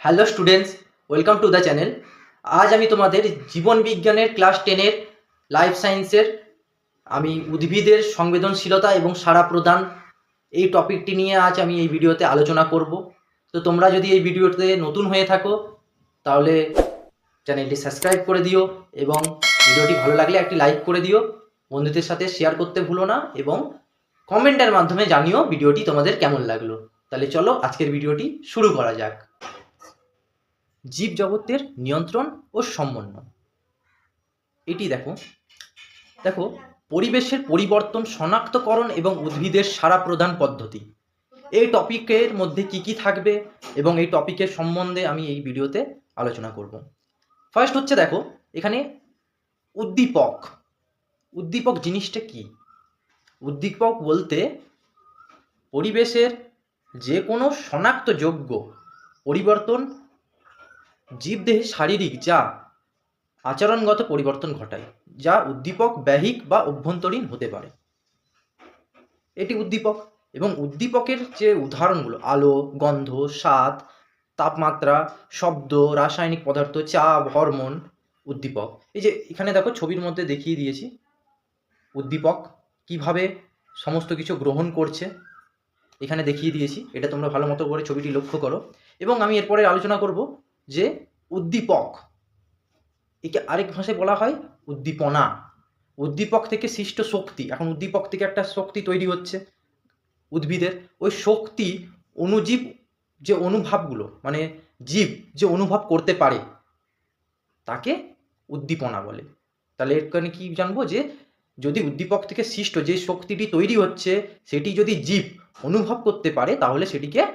Hello students welcome to the channel আজ আমি তোমাদের জীবন বিজ্ঞানের ক্লাস টেনের লাইফ সায়েন্সের আমি উদ্ভিদের সংবেদনশীলতা এবং সাড়া প্রদান এই টপিকটি নিয়ে আজ আমি এই ভিডিওতে আলোচনা করব। তো তোমরা যদি এই ভিডিওতে নতুন হয়ে থাকো, তাহলে চ্যানেলটি সাবস্ক্রাইব করে দিও এবং ভিডিওটি ভালো লাগলে একটি লাইক করে দিও। বন্ধুদের সাথে শেয়ার করতে ভুলো না এবং কমেন্টের মাধ্যমে জানিও ভিডিওটি তোমাদের কেমন লাগল। তাহলে চলো আজকের ভিডিওটি শুরু করা যাক। জীব জগতের নিয়ন্ত্রণ ও সমন্বয় এটি দেখো দেখো, পরিবেশের পরিবর্তন, শনাক্তকরণ এবং উদ্ভিদের সারা প্রদান পদ্ধতি। এই টপিকের মধ্যে কি কি থাকবে এবং এই টপিকের সম্বন্ধে আমি এই ভিডিওতে আলোচনা করব। ফার্স্ট হচ্ছে দেখো, এখানে উদ্দীপক। উদ্দীপক জিনিসটা কি? উদ্দীপক বলতে পরিবেশের যে কোনো শনাক্তযোগ্য পরিবর্তন জীবদেহে শারীরিক যা আচরণগত পরিবর্তন ঘটায়, যা উদ্দীপক, ব্যাহিক বা অভ্যন্তরীণ হতে পারে। এটি উদ্দীপক এবং উদ্দীপকের যে উদাহরণগুলো, আলো, গন্ধ, স্বাদ, তাপমাত্রা, শব্দ, রাসায়নিক পদার্থ চাপ হরমোন, উদ্দীপক। এই যে এখানে দেখো ছবির মধ্যে দেখিয়ে দিয়েছি, উদ্দীপক কীভাবে সমস্ত কিছু গ্রহণ করছে। এখানে দেখিয়ে দিয়েছি, এটা তোমরা ভালো মতো করে ছবিটি লক্ষ্য করো। এবং আমি এরপরে আলোচনা করব যে উদ্দীপক। একে আরেক ভাষায় বলা হয় উদ্দীপনা। উদ্দীপক থেকে সৃষ্ট শক্তি, এখন উদ্দীপক থেকে একটা শক্তি তৈরি হচ্ছে উদ্ভিদের। ওই শক্তি অনুজীব যে অনুভবগুলো মানে জীব যে অনুভব করতে পারে, তাকে উদ্দীপনা বলে। তাহলে এখানে কি জানব যে, যদি উদ্দীপক থেকে সৃষ্ট যে শক্তিটি তৈরি হচ্ছে, সেটি যদি জীব অনুভব করতে পারে, তাহলে সেটিকে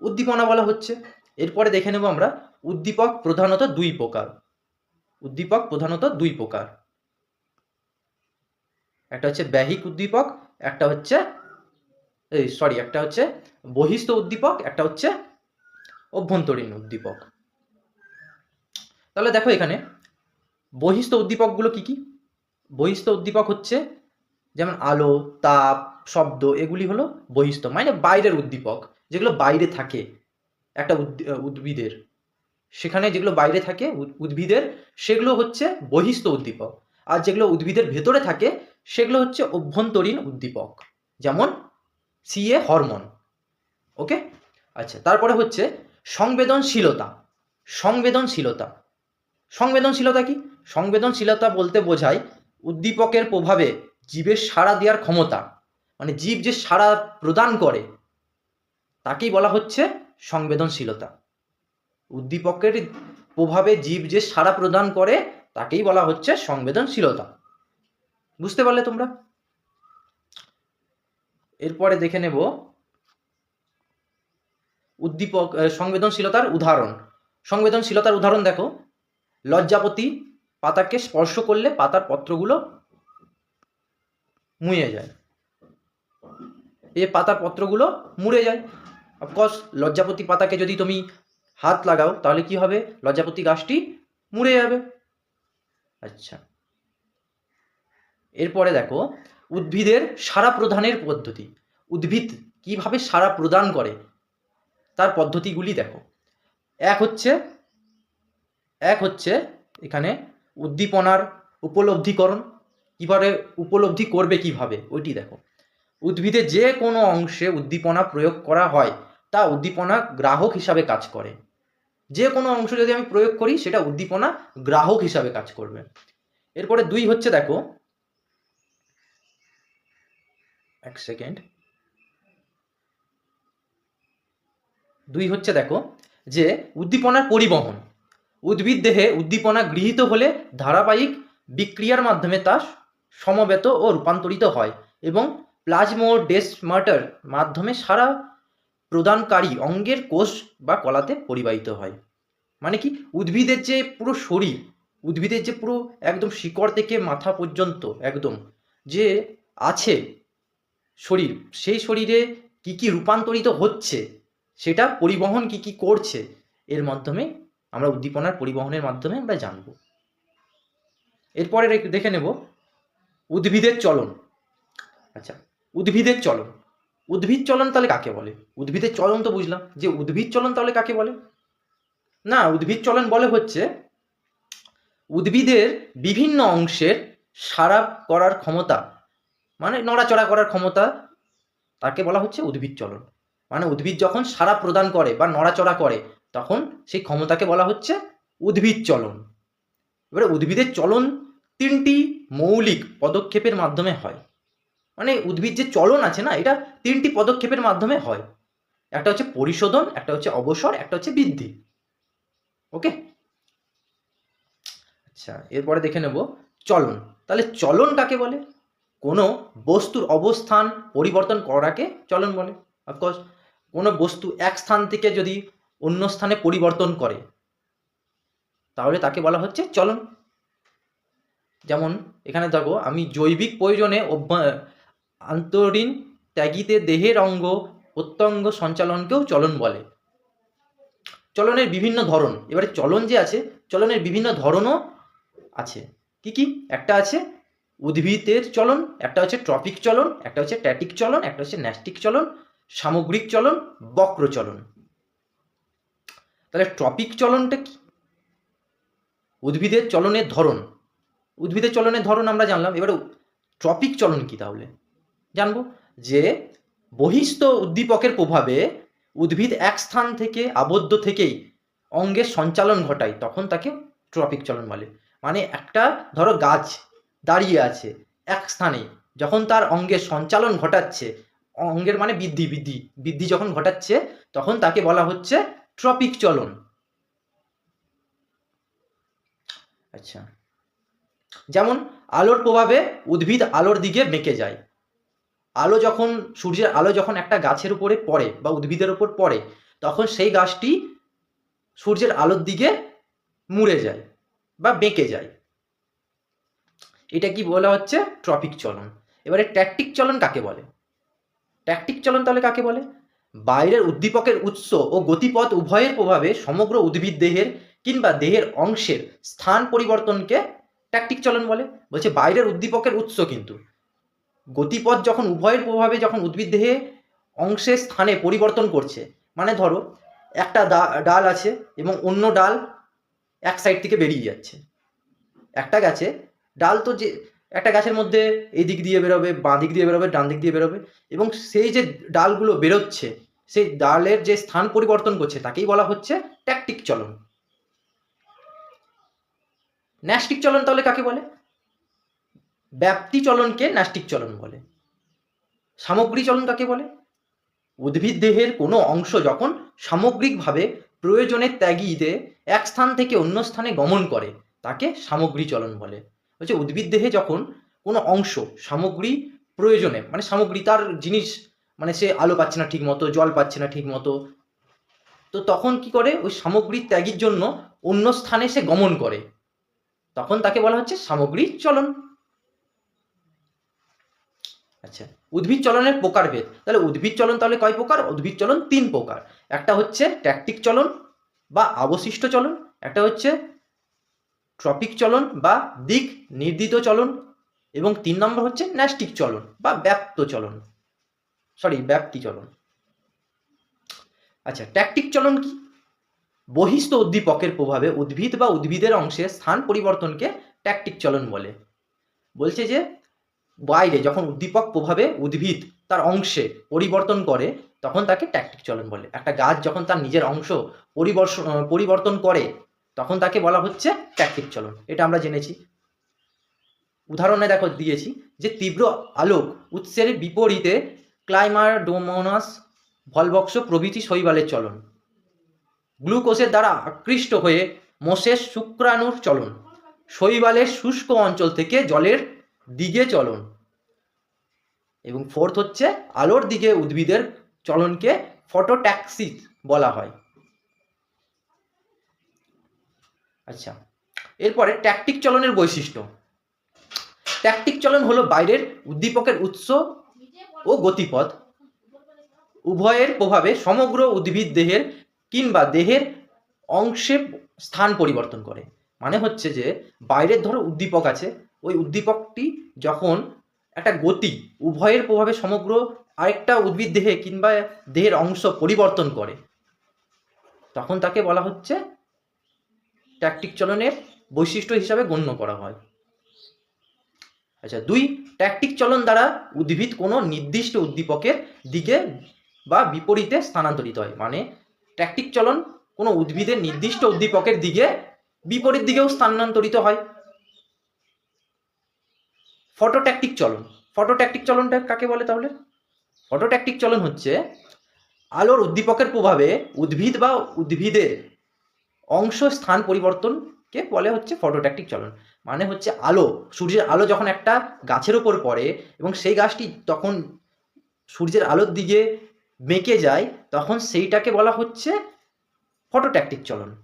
উদ্দীপনা বলা হচ্ছে। এরপরে দেখে নেব আমরা উদ্দীপক প্রধানত দুই প্রকার। উদ্দীপক প্রধানত দুই প্রকার। একটা হচ্ছে ব্যাহিক উদ্দীপক, একটা হচ্ছে, এই সরি একটা হচ্ছে বহিস্থ উদ্দীপক, একটা হচ্ছে অভ্যন্তরীণ উদ্দীপক। তাহলে দেখো এখানে, বহিস্থ উদ্দীপকগুলো কি কি? বহিস্থ উদ্দীপক হচ্ছে, যেমন আলো, তাপ, শব্দ, এগুলি হলো বহিস্থ মানে বাইরের উদ্দীপক, যেগুলো বাইরে থাকে একটা উদ্ভিদের। সেখানে যেগুলো বাইরে থাকে উদ্ভিদের, সেগুলো হচ্ছে বহিস্থ উদ্দীপক। আর যেগুলো উদ্ভিদের ভেতরে থাকে, সেগুলো হচ্ছে অভ্যন্তরীণ উদ্দীপক। যেমন সিএ হরমোন। ওকে? আচ্ছা তারপরে হচ্ছে সংবেদনশীলতা। সংবেদনশীলতা। সংবেদনশীলতা কি? সংবেদনশীলতা বলতে বোঝায় উদ্দীপকের প্রভাবে জীবের সাড়া দেওয়ার ক্ষমতা। মানে জীব যে সাড়া প্রদান করে, তাকেই বলা হচ্ছে সংবেদনশীলতা। উদ্দীপকের প্রভাবে জীব যে সাড়া প্রদান করে, তাকেই বলা হচ্ছে সংবেদনশীলতা। বুঝতে পারলে তোমরা? এরপরে দেখে নেব উদ্দীপক সংবেদনশীলতার উদাহরণ। সংবেদনশীলতার উদাহরণ দেখো। লজ্জাপতি পাতাকে স্পর্শ করলে পাতার পত্রগুলো মুয়ে যায়। এই পাতার পত্রগুলো মুড়ে যায়। অফকোর্স, লজ্জাপতি পাতাকে যদি তুমি হাত লাগাও, তাহলে কি হবে? লজ্জাপতি গাছটি মুড়ে যাবে। আচ্ছা। এরপরে দেখো, উদ্ভিদের সারা প্রদানের পদ্ধতি। উদ্ভিদ কীভাবে সারা প্রদান করে? তার পদ্ধতিগুলি দেখো। এক হচ্ছে এক হচ্ছে এখানে উদ্দীপনার উপলব্ধিকরণ। কীভাবে উপলব্ধি করবে কীভাবে? ওইটি দেখো। উদ্ভিদের যে কোনো অংশে উদ্দীপনা প্রয়োগ করা হয়, তা উদ্দীপনা গ্রাহক হিসাবে কাজ করে। যে কোনো অংশ যদি আমি প্রয়োগ করি, সেটা উদ্দীপনা গ্রাহক হিসাবে কাজ করবে। এরপরে দুই হচ্ছে, দেখো, এক সেকেন্ড। দুই হচ্ছে, দেখো, যে উদ্দীপনার পরিবহন। উদ্ভিদ দেহে উদ্দীপনা গৃহীত হলে ধারাবাহিক বিক্রিয়ার মাধ্যমে তা সমবেত ও রূপান্তরিত হয় এবং প্লাজমো প্লাজমোডেসমাটার মাধ্যমে সারা প্রদানকারী অঙ্গের কোষ বা কলাতে পরিবাহিত হয়। মানে কি? উদ্ভিদের যে পুরো শরীর, উদ্ভিদের যে পুরো একদম শিকড় থেকে মাথা পর্যন্ত একদম যে আছে শরীর, সেই শরীরে কি কি রূপান্তরিত হচ্ছে, সেটা পরিবহন কি কি করছে, এর মাধ্যমে আমরা উদ্দীপনার পরিবহনের মাধ্যমে আমরা জানব। এরপরে দেখে নেব উদ্ভিদের চলন। আচ্ছা উদ্ভিদের চলন। উদ্ভিদ চলন তাহলে কাকে বলে? উদ্ভিদের চলন তো বুঝলাম। যে উদ্ভিদ চলন তাহলে কাকে বলে? না, উদ্ভিদ চলন বলে হচ্ছে উদ্ভিদের বিভিন্ন অংশের সারা করার ক্ষমতা মানে নড়াচড়া করার ক্ষমতা, তাকে বলা হচ্ছে উদ্ভিদ চলন। মানে উদ্ভিদ যখন সারা প্রদান করে বা নড়াচড়া করে, তখন সেই ক্ষমতাকে বলা হচ্ছে উদ্ভিদ চলন। এবারে উদ্ভিদের চলন তিনটি মৌলিক পদক্ষেপের মাধ্যমে হয়। মানে উদ্ভিদ যে চলন আছে না, এটা তিনটি পদক্ষেপের মাধ্যমে হয়। একটা হচ্ছে পরিশোধন, একটা হচ্ছে অবসর, একটা হচ্ছে বৃদ্ধি। ওকে? আচ্ছা এরপরে দেখে নেব চলন। তাহলে চলন কাকে বলে? কোনো বস্তুর অবস্থান পরিবর্তন করাকে চলন বলে অফকোর্স কোনো বস্তু এক স্থান থেকে যদি অন্য স্থানে পরিবর্তন করে, তাহলে তাকে বলা হচ্ছে চলন। যেমন, এখানে দেখো, আমি জৈবিক প্রয়োজনে আন্তরিন ত্যাগীতে দেহের অঙ্গ প্রত্যঙ্গ সঞ্চালনকেও চলন বলে। চলনের বিভিন্ন ধরন, এবারে চলন যে আছে, চলনের বিভিন্ন ধরনও আছে। কি কি? একটা আছে উদ্ভিদের চলন, একটা হচ্ছে ট্রপিক চলন, একটা হচ্ছে ট্যাটিক চলন, একটা হচ্ছে ন্যাস্টিক চলন, সামগ্রিক চলন, বক্র চলন। তাহলে ট্রপিক চলনটা কি? উদ্ভিদের চলনের ধরন। উদ্ভিদের চলনের ধরন আমরা জানলাম, এবারে ট্রপিক চলন কি তাহলে? জানব যে বহিস্থ উদ্দীপকের প্রভাবে উদ্ভিদ এক স্থান থেকে আবদ্ধ থেকেই অঙ্গের সঞ্চালন ঘটায়, তখন তাকে ট্রপিক চলন বলে। মানে একটা, ধরো গাছ দাঁড়িয়ে আছে এক স্থানে, যখন তার অঙ্গের সঞ্চালন ঘটাচ্ছে, অঙ্গের মানে বৃদ্ধি বৃদ্ধি বৃদ্ধি যখন ঘটাচ্ছে, তখন তাকে বলা হচ্ছে ট্রপিক চলন। আচ্ছা। যেমন, আলোর প্রভাবে উদ্ভিদ আলোর দিকে বেঁকে যায় আলো যখন, সূর্যের আলো যখন একটা গাছের উপরে পড়ে বা উদ্ভিদের উপর পড়ে, তখন সেই গাছটি সূর্যের আলোর দিকে মুড়ে যায় বা বেঁকে যায়। এটা কি বলা হচ্ছে? ট্রপিক চলন। এবারে ট্যাকটিক চলন কাকে বলে? ট্যাকটিক চলন তাহলে কাকে বলে? বাইরের উদ্দীপকের উৎস ও গতিপথ উভয়ের প্রভাবে সমগ্র উদ্ভিদ দেহের কিংবা দেহের অংশের স্থান পরিবর্তনকে ট্যাকটিক চলন বলে। বলছে বাইরের উদ্দীপকের উৎস কিন্তু। গতিপথ যখন উভয়ের প্রভাবে যখন উদ্ভিদ দেহে অংশের স্থানে পরিবর্তন করছে মানে ধরো একটা ডাল আছে এবং অন্য ডাল এক সাইড থেকে বেরিয়ে যাচ্ছে। একটা গাছে, ডাল তো যে, একটা গাছের মধ্যে এই দিক দিয়ে বেরোবে, বাঁ দিক দিয়ে বেরোবে, ডান দিক দিয়ে বেরোবে এবং সেই যে ডালগুলো বেরোচ্ছে, সেই ডালের যে স্থান পরিবর্তন করছে, তাকেই বলা হচ্ছে ট্যাকটিক চলন। ন্যাস্টিক চলন তাহলে কাকে বলে? ব্যাপ্তি চলনকে ন্যাস্টিক চলন বলে। সামগ্রী চলন কাকে বলে? উদ্ভিদ দেহের কোনো অংশ যখন সামগ্রিকভাবে প্রয়োজনের ত্যাগীদে এক স্থান থেকে অন্য স্থানে গমন করে, তাকে সামগ্রী চলন বলে। হচ্ছে উদ্ভিদ দেহে যখন কোনো অংশ সামগ্রী প্রয়োজনে মানে সামগ্রী তার জিনিস মানে সে আলো পাচ্ছে না ঠিক মতো জল পাচ্ছে না ঠিক মতো তো তখন কি করে? ওই সামগ্রী ত্যাগীর জন্য অন্য স্থানে সে গমন করে। তখন তাকে বলা হচ্ছে সামগ্রী চলন। আচ্ছা উদ্ভিদ চলনের প্রকারভেদ তাহলে উদ্ভিদ চলন তাহলে কয় প্রকার? উদ্ভিদ চলন তিন প্রকার। একটা হচ্ছে ট্যাকটিক চলন বা অবশিষ্ট চলন, একটা হচ্ছে ট্রপিক চলন বা দিক নির্দিত চলন, এবং তিন নম্বর হচ্ছে ন্যাস্টিক চলন বা ব্যাপ্ত চলন। সরি ব্যাপ্তি চলন। আচ্ছা ট্যাকটিক চলন কি? বহিস্থ উদ্দীপকের প্রভাবে উদ্ভিদ বা উদ্ভিদের অংশে স্থান পরিবর্তনকে ট্যাকটিক চলন বলে। বলছে যে বাইরে যখন উদ্দীপক প্রভাবে উদ্ভিদ তার অংশে পরিবর্তন করে তখন তাকে ট্যাকটিক চলন বলে। একটা গাছ যখন তার নিজের অংশ পরিবর্ষ আহ, পরিবর্তন করে তখন তাকে বলা হচ্ছে ট্যাকটিক চলন। এটা আমরা জেনেছি। উদাহরণে দেখো দিয়েছি যে তীব্র আলোক উৎসের বিপরীতে ক্লাইমার ডোমোনাস ভলবক্স প্রভৃতি শৈবালের চলন। গ্লুকোজের দ্বারা আকৃষ্ট হয়ে মোষের শুক্রাণুর চলন। শৈবালের শুষ্ক অঞ্চল থেকে জলের দিকে চলন। এবং ফোর্থ হচ্ছে আলোর দিকে উদ্ভিদের চলনকে ফটোট্যাক্সিস বলা হয়। আচ্ছা এরপরে ট্যাকটিক চলনের বৈশিষ্ট্য। ট্যাকটিক চলন হলো বাইরের উদ্দীপকের উৎস ও গতিপথ। উভয়ের প্রভাবে সমগ্র উদ্ভিদ দেহের কিংবা দেহের অংশে স্থান পরিবর্তন করে। মানে হচ্ছে যে, বাইরের ধরো উদ্দীপক আছে ওই উদ্দীপকটি যখন একটা গতি উভয়ের প্রভাবে সমগ্র আরেকটা উদ্ভিদ দেহে কিংবা দেহের অংশ পরিবর্তন করে, তখন তাকে বলা হচ্ছে ট্যাকটিক চলনের বৈশিষ্ট্য হিসাবে গণ্য করা হয়। আচ্ছা দুই, ট্যাকটিক চলন দ্বারা উদ্ভিদ কোনো নির্দিষ্ট উদ্দীপকের দিকে বা বিপরীতে স্থানান্তরিত হয় মানে ট্যাকটিক চলন কোনো উদ্ভিদের নির্দিষ্ট উদ্দীপকের দিকে বিপরীত দিকেও স্থানান্তরিত হয়। ফটোট্যাকটিক চলন। ফটোট্যাকটিক চলনটা কাকে বলে তাহলে? ফটোট্যাকটিক চলন হচ্ছে আলোর উদ্দীপকের প্রভাবে উদ্ভিদ বা উদ্ভিদের অংশ স্থান পরিবর্তনকে বলে হচ্ছে ফটোট্যাকটিক চলন। মানে হচ্ছে আলো, সূর্যের আলো যখন একটা গাছের ওপর পড়ে এবং সেই গাছটি তখন সূর্যের আলোর দিকে বেঁকে যায়, তখন সেইটাকে বলা হচ্ছে ফটোট্যাকটিক চলন।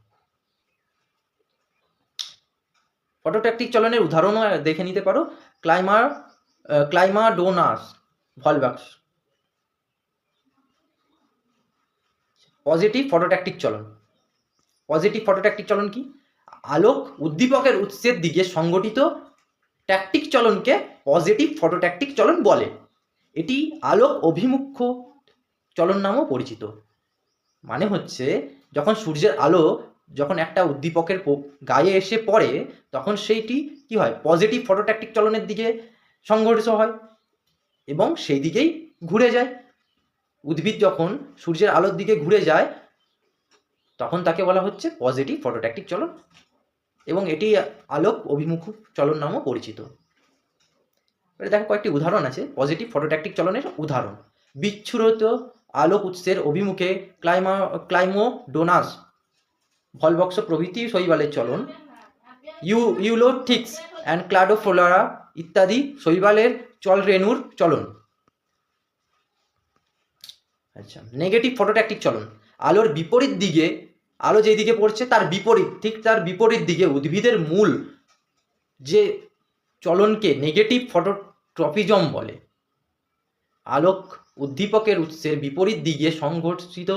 ফটোট্যাকটিক চলনের উদাহরণও দেখে নিতে পারো। ক্লাইমার ক্লাইমাডোনাস ভলভ্যাক্স পজিটিভ ফটোট্যাকটিক চলন। পজিটিভ ফটোট্যাকটিক চলন কি? আলোক উদ্দীপকের উৎসের দিকে সংগঠিত ট্যাকটিক চলনকে পজিটিভ ফটোট্যাকটিক চলন বলে। এটি আলোক অভিমুখ্য চলন নামও পরিচিত। মানে হচ্ছে, যখন সূর্যের আলো যখন একটা উদ্দীপকের গায়ে এসে পড়ে, তখন সেইটি কি হয়? পজিটিভ ফটোট্যাকটিক চলনের দিকে সংঘটিত হয় এবং সেই দিকেই ঘুরে যায়। উদ্ভিদ যখন সূর্যের আলোর দিকে ঘুরে যায়, তখন তাকে বলা হচ্ছে পজিটিভ ফটোট্যাকটিক চলন এবং এটি আলোক অভিমুখ চলন নামও পরিচিত। এবারে দেখো কয়েকটি উদাহরণ আছে। পজিটিভ ফটোট্যাকটিক চলনের উদাহরণ। বিচ্ছুরিত আলোক উৎসের অভিমুখে ক্লাইমা ক্লাইমোডোনাস ভলবক্স প্রভৃতি শৈবালের চলন। ইউ ইউলোথিক্স অ্যান্ড ক্লাডোফ্লোরা ইত্যাদি শৈবালের চল চলরেণুর চলন। আচ্ছা নেগেটিভ ফটোট্যাকটিক চলন। আলোর বিপরীত দিকে, আলো যেই দিকে পড়ছে তার বিপরীত, ঠিক তার বিপরীত দিকে উদ্ভিদের মূল যে চলনকে নেগেটিভ ফটোট্রপিজম বলে। আলোক উদ্দীপকের উৎসের বিপরীত দিকে সংঘটিত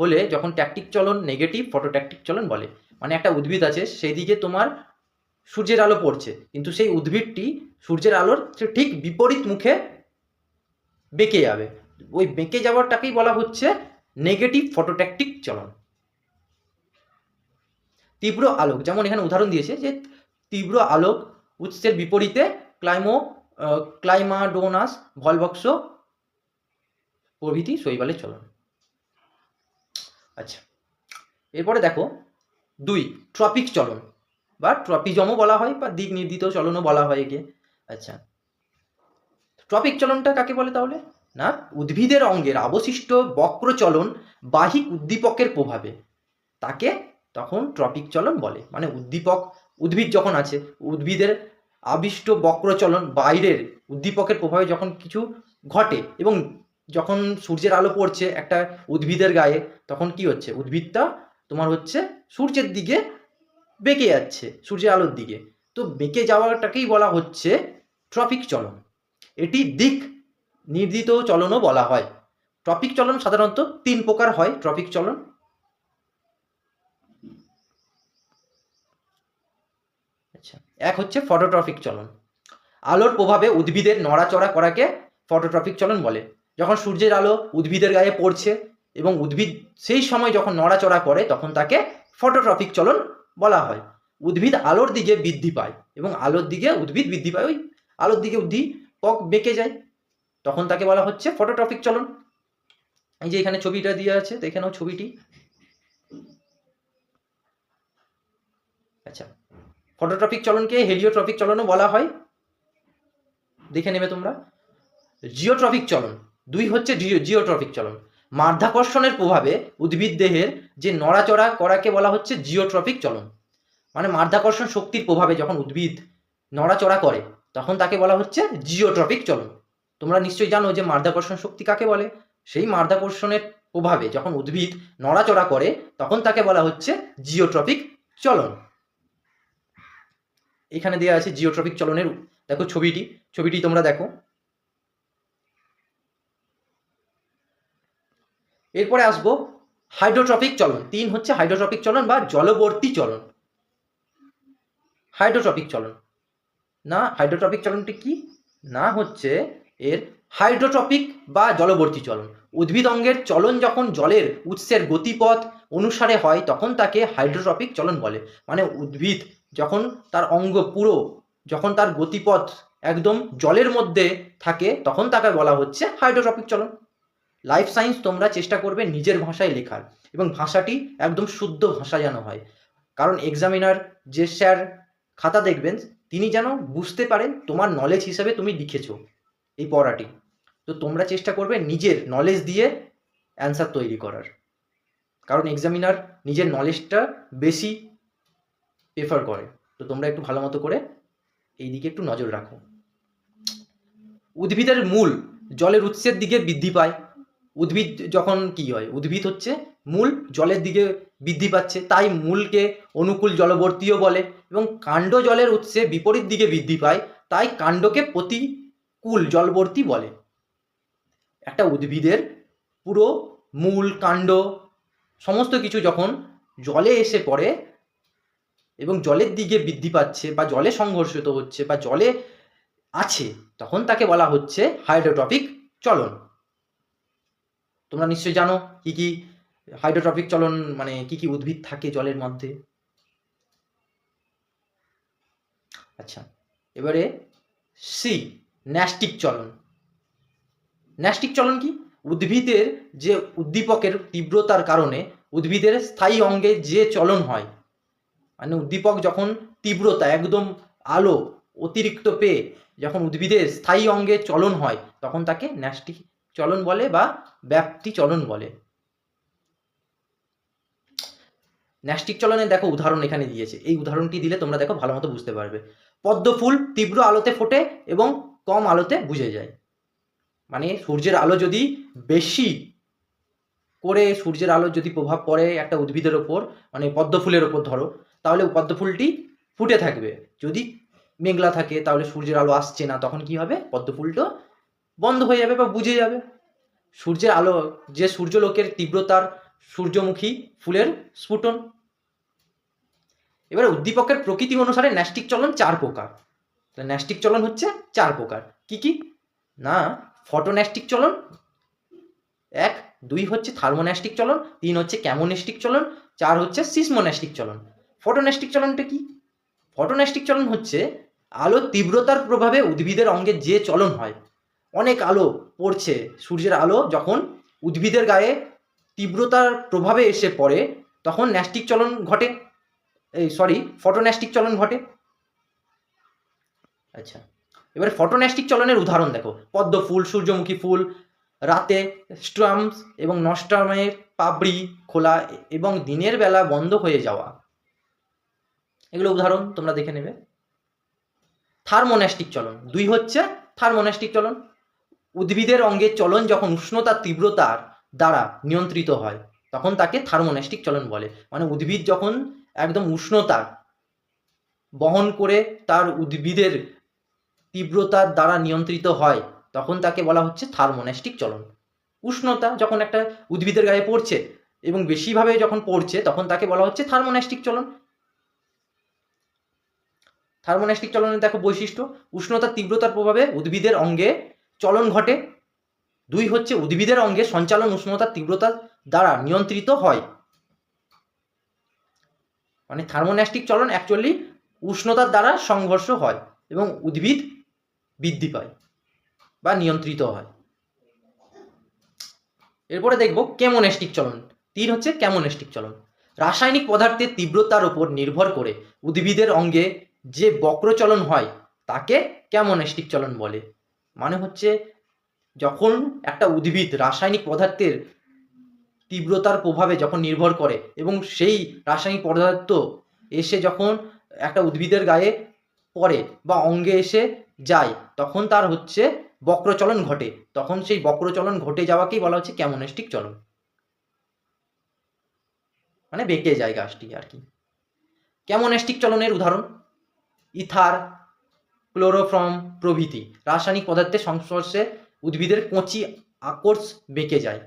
হলে যখন ট্যাকটিক চলন নেগেটিভ ফটোট্যাকটিক চলন বলে। মানে একটা উদ্ভিদ আছে সেই দিকে তোমার সূর্যের আলো পড়ছে। কিন্তু সেই উদ্ভিদটি সূর্যের আলোর ঠিক বিপরীত মুখে বেঁকে যাবে। ওই বেঁকে যাওয়াটাকেই বলা হচ্ছে নেগেটিভ ফটোট্যাকটিক চলন। তীব্র আলোক, যেমন এখানে উদাহরণ দিয়েছে যে তীব্র আলোক উৎসের বিপরীতে ক্লাইমো ক্লাইমাডোনাস, ভলভক্স প্রভৃতি শৈবালের চলন। আচ্ছা। এরপরে দেখো, দুই, ট্রপিক চলন। বা ট্রপিজমও বলা হয় বা দিক নির্দিত চলনও বলা হয় একে। আচ্ছা। ট্রপিক চলনটা কাকে বলে তাহলে? না, উদ্ভিদের অঙ্গের অবশিষ্ট বক্র চলন বাহিক উদ্দীপকের প্রভাবে। তাকে তখন ট্রপিক চলন বলে। মানে উদ্দীপক, উদ্ভিদ যখন আছে, উদ্ভিদের আবিষ্ট বক্র চলন বাইরের উদ্দীপকের প্রভাবে যখন কিছু ঘটে এবং যখন সূর্যের আলো পড়ছে একটা উদ্ভিদের গায়ে, তখন কি হচ্ছে? উদ্ভিদটা তোমার হচ্ছে সূর্যের দিকে বেঁকে যাচ্ছে, সূর্যের আলোর দিকে। তো বেঁকে যাওয়াটাকেই বলা হচ্ছে ট্রপিক চলন। এটি দিক নির্দিত চলনও বলা হয়। ট্রপিক চলন সাধারণত তিন প্রকার হয় ট্রপিক চলন। আচ্ছা এক হচ্ছে ফটোট্রপিক চলন। আলোর প্রভাবে উদ্ভিদের নড়াচড়া করাকে ফটোট্রপিক চলন বলে। যখন সূর্যের আলো উদ্ভিদের গায়ে পড়ছে এবং উদ্ভিদ সেই সময় যখন নড়াচড়া করে, তখন তাকে ফটোট্রপিক চলন বলা হয়। উদ্ভিদ আলোর দিকে বৃদ্ধি পায় এবং আলোর দিকে উদ্ভিদ বৃদ্ধি পায়। ওই আলোর দিকে উদ্দীপক বেঁকে যায়। তখন তাকে বলা হচ্ছে ফটোট্রপিক চলন। এই যে এখানে ছবিটা দিয়ে আছে, দেখে নাও ছবিটি। আচ্ছা ফটোট্রপিক চলনকে হেলিওট্রপিক চলনও বলা হয়। দেখে নেবে তোমরা। জিওট্রপিক চলন। দুই হচ্ছে জিও জিওট্রপিক চলন। মাধ্যাকর্ষণের প্রভাবে উদ্ভিদ দেহের যে নড়াচড়া করাকে বলা হচ্ছে জিওট্রপিক চলন। মানে মাধ্যাকর্ষণ শক্তির প্রভাবে যখন উদ্ভিদ নড়াচড়া করে, তখন তাকে বলা হচ্ছে জিওট্রপিক চলন। তোমরা নিশ্চয়ই জানো যে মাধ্যাকর্ষণ শক্তি কাকে বলে? সেই মাধ্যাকর্ষণের প্রভাবে যখন উদ্ভিদ নড়াচড়া করে, তখন তাকে বলা হচ্ছে জিওট্রপিক চলন। এখানে দেওয়া আছে জিওট্রপিক চলনের, দেখো ছবিটি। ছবিটি তোমরা দেখো। এরপরে আসব হাইড্রোট্রপিক চলন। তিন হচ্ছে হাইড্রোট্রপিক চলন বা জলবর্তী চলন। হাইড্রোট্রপিক চলন। না হাইড্রোট্রপিক চলনটি কি? না হচ্ছে এর হাইড্রোট্রপিক বা জলবর্তী চলন। উদ্ভিদ অঙ্গের চলন যখন জলের উৎসের গতিপথ অনুসারে হয়, তখন তাকে হাইড্রোট্রপিক চলন বলে। মানে উদ্ভিদ যখন তার অঙ্গ পুরো, যখন তার গতিপথ একদম জলের মধ্যে থাকে, তখন তাকে বলা হচ্ছে হাইড্রোট্রপিক চলন। লাইফ সায়েন্স তোমরা চেষ্টা করবে নিজের ভাষায় লেখার এবং ভাষাটি একদম শুদ্ধ ভাষা যেন হয়। কারণ এক্সামিনার যে স্যার খাতা দেখবেন, তিনি যেন বুঝতে পারেন তোমার নলেজ হিসাবে তুমি লিখেছো এই পড়াটি। তো তোমরা চেষ্টা করবে নিজের নলেজ দিয়ে অ্যান্সার তৈরি করার। কারণ এক্সামিনার নিজের নলেজটা বেশি প্রেফার করে। তো তোমরা একটু ভালো মতো করে এই দিকে একটু নজর রাখো। উদ্ভিদের মূল জলের উৎসের দিকে বৃদ্ধি পায়। উদ্ভিদ যখন কি হয়? উদ্ভিদ হচ্ছে মূল জলের দিকে বৃদ্ধি পাচ্ছে, তাই মূলকে অনুকূল জলবর্তীও বলে এবং কাণ্ড জলের উৎসে বিপরীত দিকে বৃদ্ধি পায়, তাই কাণ্ডকে প্রতিকূল জলবর্তী বলে। একটা উদ্ভিদের পুরো মূল, কাণ্ড, সমস্ত কিছু যখন জলে এসে পড়ে এবং জলের দিকে বৃদ্ধি পাচ্ছে বা জলে সংঘর্ষিত হচ্ছে বা জলে আছে, তখন তাকে বলা হচ্ছে হাইড্রোটপিক চলন। তোমরা নিশ্চয়ই জানো কি কি হাইড্রোটপিক চলন মানে কি কি উদ্ভিদ থাকে জলের মধ্যে? আচ্ছা এবারে সি ন্যাস্টিক চলন। ন্যাস্টিক চলন কি? উদ্ভিদের যে উদ্দীপকের তীব্রতার কারণে উদ্ভিদের স্থায়ী অঙ্গে যে চলন হয় মানে উদ্দীপক যখন তীব্রতা, একদম আলো, অতিরিক্ত পেয়ে যখন উদ্ভিদের স্থায়ী অঙ্গে চলন হয়, তখন তাকে ন্যাস্টিক চলন বলে বা ব্যাপ্তি চলন বলে। ন্যাস্টিক চলনের দেখো উদাহরণ এখানে দিয়েছে। এই উদাহরণটি দিলে তোমরা দেখো ভালো মতো বুঝতে পারবে। পদ্ম ফুল তীব্র আলোতে ফোটে এবং কম আলোতে বুঝে যায়। মানে সূর্যের আলো যদি বেশি করে সূর্যের আলো যদি প্রভাব পড়ে একটা উদ্ভিদের ওপর মানে পদ্ম ফুলের ওপর ধরো, তাহলে পদ্ম ফুলটি ফুটে থাকবে। যদি মেঘলা থাকে তাহলে সূর্যের আলো আসছে না, তখন কি হবে? পদ্ম ফুলটা বন্ধ হয়ে যাবে বা বুঝে যাবে। সূর্যের আলো, যে সূর্যলোকের তীব্রতার সূর্যমুখী ফুলের স্ফুটন। এবারে উদ্দীপকের প্রকৃতি অনুসারে ন্যাস্টিক চলন চার প্রকার। ন্যাস্টিক চলন হচ্ছে চার প্রকার। কি কি? না, ফটোন্যাস্টিক চলন। এক, দুই হচ্ছে থার্মোন্যাস্টিক চলন, তিন হচ্ছে ক্যামোনেস্টিক চলন, চার হচ্ছে সিসমোন্যাস্টিক চলন। ফটোন্যাস্টিক চলনটা কি? ফটোন্যাস্টিক চলন হচ্ছে আলোর তীব্রতার প্রভাবে উদ্ভিদের অঙ্গে যে চলন হয় অনেক আলো পড়ছে। সূর্যের আলো যখন উদ্ভিদের গায়ে তীব্রতার প্রভাবে এসে পড়ে, তখন ন্যাস্টিক চলন ঘটে। এই সরি ফটোন্যাস্টিক চলন ঘটে। আচ্ছা এবারে ফটোন্যাস্টিক চলনের উদাহরণ দেখো। পদ্ম ফুল, সূর্যমুখী ফুল, রাতে স্ট্রামস এবং নস্ট্রামের পাবড়ি খোলা এবং দিনের বেলা বন্ধ হয়ে যাওয়া। এগুলো উদাহরণ তোমরা দেখে নেবে। থার্মোন্যাস্টিক চলন। দুই হচ্ছে থার্মোন্যাস্টিক চলন। উদ্ভিদের অঙ্গের চলন যখন উষ্ণতার তীব্রতার দ্বারা নিয়ন্ত্রিত হয়, তখন তাকে থার্মোন্যাস্টিক চলন বলে। মানে উদ্ভিদ যখন একদম উষ্ণতা বহন করে তার উদ্ভিদের তীব্রতার দ্বারা নিয়ন্ত্রিত হয়, তখন তাকে বলা হচ্ছে থার্মোন্যাস্টিক চলন। উষ্ণতা যখন একটা উদ্ভিদের গায়ে পড়ছে এবং বেশিভাবে যখন পড়ছে, তখন তাকে বলা হচ্ছে থার্মোন্যাস্টিক চলন। থার্মোন্যাস্টিক চলনের দেখো বৈশিষ্ট্য উষ্ণতার তীব্রতার প্রভাবে উদ্ভিদের অঙ্গে চলন ঘটে। দুই হচ্ছে উদ্ভিদের অঙ্গে সঞ্চালন উষ্ণতার তীব্রতার দ্বারা নিয়ন্ত্রিত হয়। মানে থার্মোন্যাস্টিক চলন অ্যাকচুয়ালি উষ্ণতার দ্বারা সংঘর্ষ হয় এবং উদ্ভিদ বৃদ্ধি পায় বা নিয়ন্ত্রিত হয়। এরপরে দেখব কেমোনেস্টিক চলন। তিন হচ্ছে কেমোনেস্টিক চলন। রাসায়নিক পদার্থের তীব্রতার উপর নির্ভর করে উদ্ভিদের অঙ্গে যে বক্রচলন হয়, তাকে কেমোনেস্টিক চলন বলে। মানে হচ্ছে যখন একটা উদ্ভিদ রাসায়নিক পদার্থের তীব্রতার প্রভাবে যখন নির্ভর করে এবং সেই রাসায়নিক পদার্থ এসে যখন একটা উদ্ভিদের গায়ে পড়ে বা অঙ্গে এসে যায়, তখন তার হচ্ছে বক্রচলন ঘটে। তখন সেই বক্রচলন ঘটে যাওয়াকেই বলা হচ্ছে ক্যামোনেস্টিক চলন। মানে বেঁকে যায় গাছটি আর কি। ক্যামোনেস্টিক চলনের উদাহরণ, ইথার ক্লোরোফর্ম প্রভৃতি। রাসায়নিক পদার্থের সংস্পর্শে উদ্ভিদের কচি আকর্ষ বেঁকে যায়।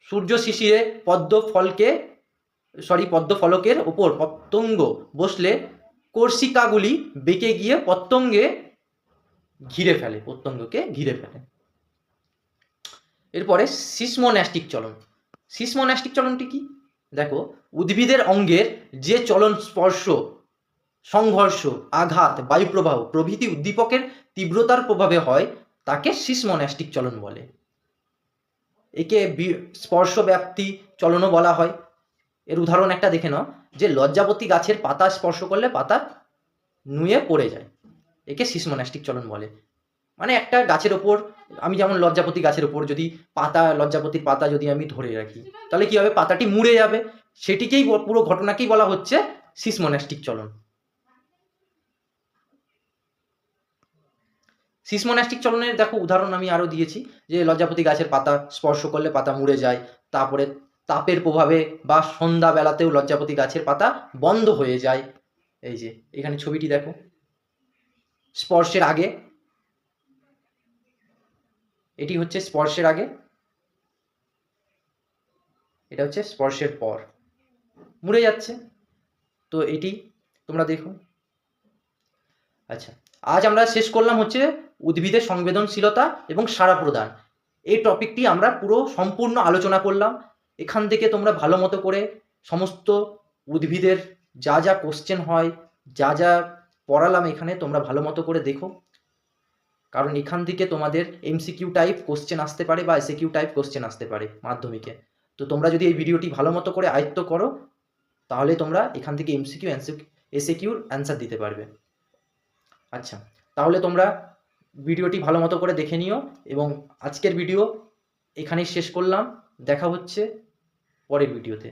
সূর্য শিশিরে পদ্ম ফলকে সরি পদ্ম ফলকের ওপর পতঙ্গ বসলে কর্ষিকাগুলি বেঁকে গিয়ে পতঙ্গে ঘিরে ফেলে, পতঙ্গকে ঘিরে ফেলে। এরপরে সিসমোন্যাস্টিক চলন। সিসমোনাস্টিক চলনটি কি? দেখো, উদ্ভিদের অঙ্গের যে চলন স্পর্শ সংঘর্ষ, আঘাত, বায়ুপ্রবাহ প্রভৃতি উদ্দীপকের তীব্রতার প্রভাবে হয়, তাকে সিসমোনাস্টিক চলন বলে। একে স্পর্শ ব্যাপ্তি চলনও বলা হয়। এর উদাহরণ একটা দেখে নাও, যে লজ্জাপতি গাছের পাতা স্পর্শ করলে পাতা নুয়ে পড়ে যায়। একে সিসমোনাস্টিক চলন বলে। মানে একটা গাছের ওপর, আমি যেমন লজ্জাপতি গাছের ওপর যদি পাতা লজ্জাপতির পাতা যদি আমি ধরে রাখি, তাহলে কি হবে? পাতাটি মুড়ে যাবে। সেটিকেই পুরো ঘটনাকেই বলা হচ্ছে সিসমোনাস্টিক চলন। সিসমোনাস্টিক চলনের, দেখো উদাহরণ আমি আরও দিয়েছি, যে লজ্জাপতি গাছের পাতা স্পর্শ করলে পাতা মুড়ে যায়, তারপরে তাপের প্রভাবে বা সন্ধ্যাবেলাতেও লজ্জাপতি গাছের পাতা বন্ধ হয়ে যায়। এই যে, এখানে ছবিটি দেখো। স্পর্শের আগে, এটি হচ্ছে স্পর্শের আগে, এটা হচ্ছে স্পর্শের পর। মুড়ে যাচ্ছে। তো এটি তোমরা দেখো। আচ্ছা আজ আমরা শেষ করলাম হচ্ছে উদ্ভিদের সংবেদনশীলতা এবং সারা প্রদান। এই টপিকটি আমরা পুরো সম্পূর্ণ আলোচনা করলাম। এখান থেকে তোমরা ভালো মতো করে সমস্ত উদ্ভিদের যা যা কোশ্চেন হয়, যা যা পড়ালাম এখানে তোমরা ভালো মতো করে দেখো। কারণ এখান থেকে তোমাদের এমসিকিউ টাইপ কোশ্চেন আসতে পারে বা এসিকিউ টাইপ কোশ্চেন আসতে পারে মাধ্যমিকে। তো তোমরা যদি এই ভিডিওটি ভালো মতো করে আয়ত্ত করো, তাহলে তোমরা এখান থেকে এমসিকিউ এসিকিউর অ্যান্সার দিতে পারবে। আচ্ছা তাহলে তোমরা ভিডিওটি ভালো মতো করে দেখে নিও এবং আজকের ভিডিও এখানেই শেষ করলাম। দেখা হচ্ছে পরের ভিডিওতে।